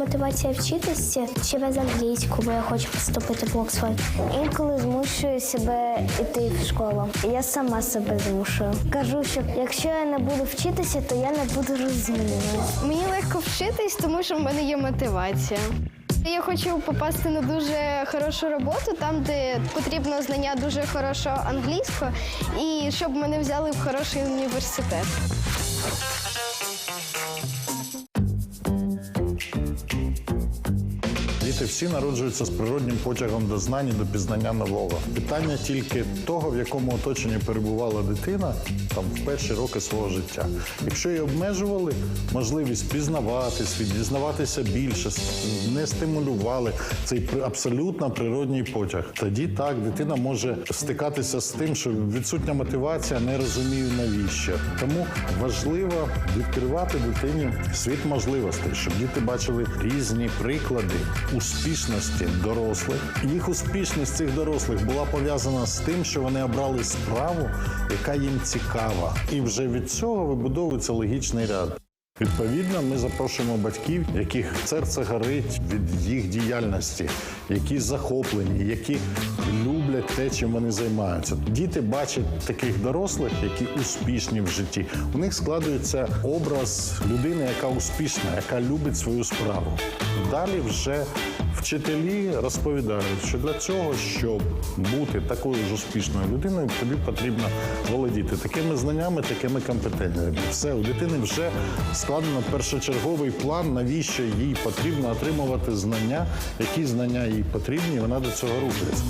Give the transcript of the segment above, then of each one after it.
мотивація вчитися через англійську, бо я хочу поступити в Оксфорд. Інколи змушую себе йти в школу. Я сама себе змушую. Кажу, що якщо я не буду вчитися, то я не буду розуміти. Мені легко вчитись, тому що в мене є мотивація. Я хочу попасти на дуже хорошу роботу, там, де потрібно знання дуже хорошого англійського, і щоб мене взяли в хороший університет. Діти всі народжуються з природнім потягом до знань і до пізнання нового. Питання тільки того, в якому оточенні перебувала дитина там в перші роки свого життя. Якщо її обмежували можливість пізнавати світ, дізнаватися більше, не стимулювали цей абсолютно природній потяг. Тоді так дитина може стикатися з тим, що відсутня мотивація, не розумію навіщо. Тому важливо відкривати дитині світ можливостей, щоб діти бачили різні приклади успішності дорослих. Їх успішність цих дорослих була пов'язана з тим, що вони обрали справу, яка їм цікава, і вже від цього вибудовується логічний ряд. Відповідно, ми запрошуємо батьків, яких серце горить від їх діяльності, які захоплені, які люблять те, чим вони займаються. Діти бачать таких дорослих, які успішні в житті. У них складується образ людини, яка успішна, яка любить свою справу. Далі вже вчителі розповідають, що для цього, щоб бути такою ж успішною людиною, тобі потрібно володіти такими знаннями, такими компетенціями. Все, у дитини вже складено першочерговий план, навіщо їй потрібно отримувати знання, які знання їй потрібні, і вона до цього рухається.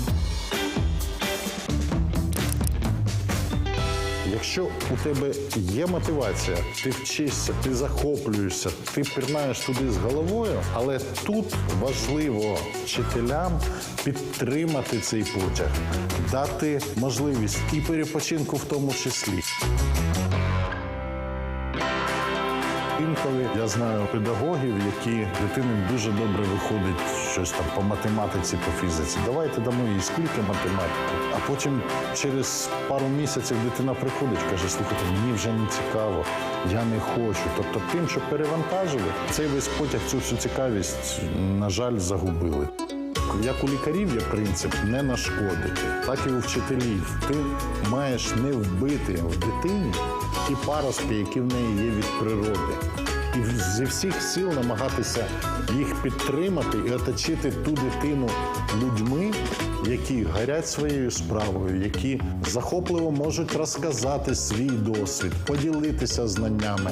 Якщо у тебе є мотивація, ти вчишся, ти захоплюєшся, ти пірнаєш туди з головою, але тут важливо вчителям підтримати цей потяг, дати можливість і перепочинку в тому числі. Інколи я знаю педагогів, які дитини дуже добре виходить щось там по математиці, по фізиці. Давайте дамо їй скільки математики. А потім через пару місяців дитина приходить, каже: слухайте, мені вже не цікаво, я не хочу. Тобто, тим, що перевантажили, цей весь потяг, цю всю цікавість, на жаль, загубили. Як у лікарів є принцип не нашкодити, так і у вчителів. Ти маєш не вбити в дитині ті паростки, які в неї є від природи. І зі всіх сил намагатися їх підтримати і оточити ту дитину людьми, які горять своєю справою, які захопливо можуть розказати свій досвід, поділитися знаннями.